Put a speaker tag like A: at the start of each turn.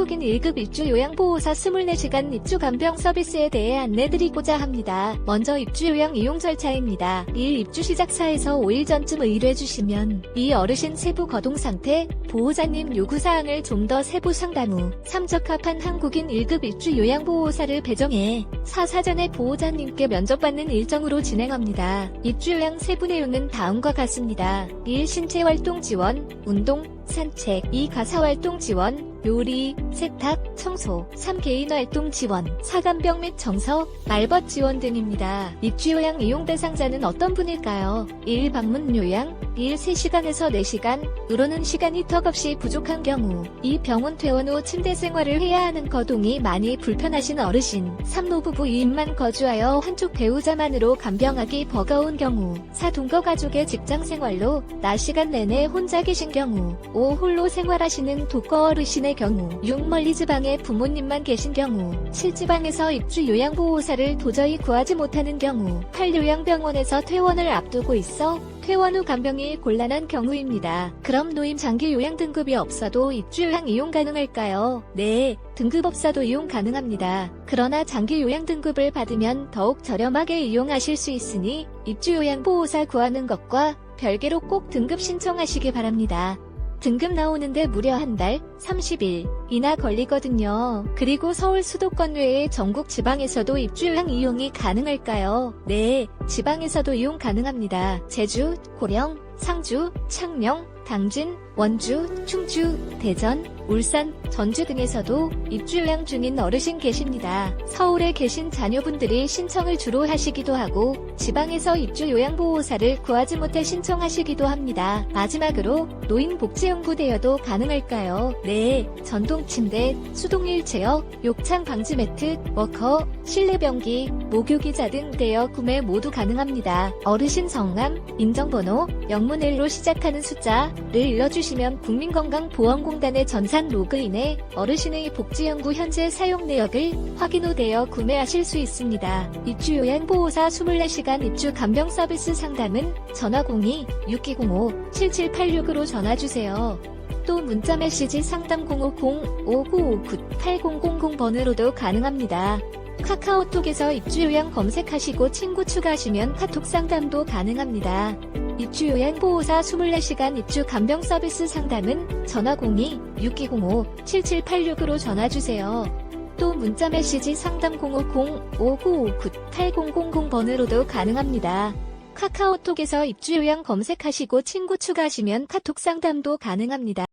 A: 한국인 1급 입주 요양보호사 24시간 입주 간병 서비스에 대해 안내드리고자 합니다. 먼저 입주 요양 이용 절차입니다. 1. 입주 시작 4에서 5일 전쯤 의뢰 주시면 이 어르신 세부 거동 상태, 보호자님 요구사항을 좀 더 세부 상담 후 삼적합한 한국인 1급 입주 요양보호사를 배정해 4. 사전에 보호자님께 면접받는 일정으로 진행합니다. 입주 요양 세부 내용은 다음과 같습니다. 1. 신체활동 지원, 운동, 산책 2. 가사활동 지원, 요리, 세탁, 청소 3. 개인활동 지원, 사간병 및 정서, 말벗 지원 등입니다. 입주요양 이용 대상자는 어떤 분일까요? 1. 방문 요양 1. 3시간에서 4시간, 으로는 시간이 턱없이 부족한 경우 2. 병원 퇴원 후 침대 생활을 해야 하는 거동이 많이 불편하신 어르신 3. 노부부 2인만 거주하여 한쪽 배우자만으로 간병하기 버거운 경우 4. 동거 가족의 직장 생활로 낮 시간 내내 혼자 계신 경우 5. 홀로 생활하시는 독거 어르신의 경우 6. 멀리 지방에 부모님만 계신 경우 7. 지방에서 입주 요양보호사를 도저히 구하지 못하는 경우 8. 요양병원에서 퇴원을 앞두고 있어 퇴원 후 간병이 곤란한 경우입니다. 그럼 노임 장기 요양 등급이 없어도 입주 요양 이용 가능할까요? 네, 등급 없어도 이용 가능합니다. 그러나 장기 요양 등급을 받으면 더욱 저렴하게 이용하실 수 있으니 입주 요양 보호사 구하는 것과 별개로 꼭 등급 신청하시기 바랍니다. 등급 나오는데 무려 한 달 30일이나 걸리거든요. 그리고 서울 수도권 외에 전국 지방에서도 입주요양 이용이 가능할까요? 네, 지방에서도 이용 가능합니다. 제주, 고령, 상주, 창녕, 당진, 원주, 충주, 대전, 울산, 전주 등에서도 입주요양 중인 어르신 계십니다. 서울에 계신 자녀분들이 신청을 주로 하시기도 하고 지방에서 입주요양보호사를 구하지 못해 신청하시기도 합니다. 마지막으로 노인복지연구대여도 가능할까요? 네, 전동침대, 수동휠체어, 욕창 방지 매트, 워커, 실내변기, 목욕의자 등 대여 구매 모두 가능합니다. 어르신 성함, 인정번호, 영문 1로 시작하는 숫자 를 일러주시면 국민건강보험공단의 전산 로그인에 어르신의 복지연구 현재 사용 내역을 확인 후 대여 구매하실 수 있습니다. 입주 요양 보호사 24시간 입주 간병 서비스 상담은 전화 02-6205-7786으로 전화주세요. 또 문자 메시지 상담 050-5959-8000번으로도 가능합니다. 카카오톡에서 입주 요양 검색하시고 친구 추가하시면 카톡 상담도 가능합니다. 입주요양 보호사 24시간 입주 간병 서비스 상담은 전화 02-6205-7786으로 전화주세요. 또 문자 메시지 상담 050-5959-8000번으로도 가능합니다. 카카오톡에서 입주요양 검색하시고 친구 추가하시면 카톡 상담도 가능합니다.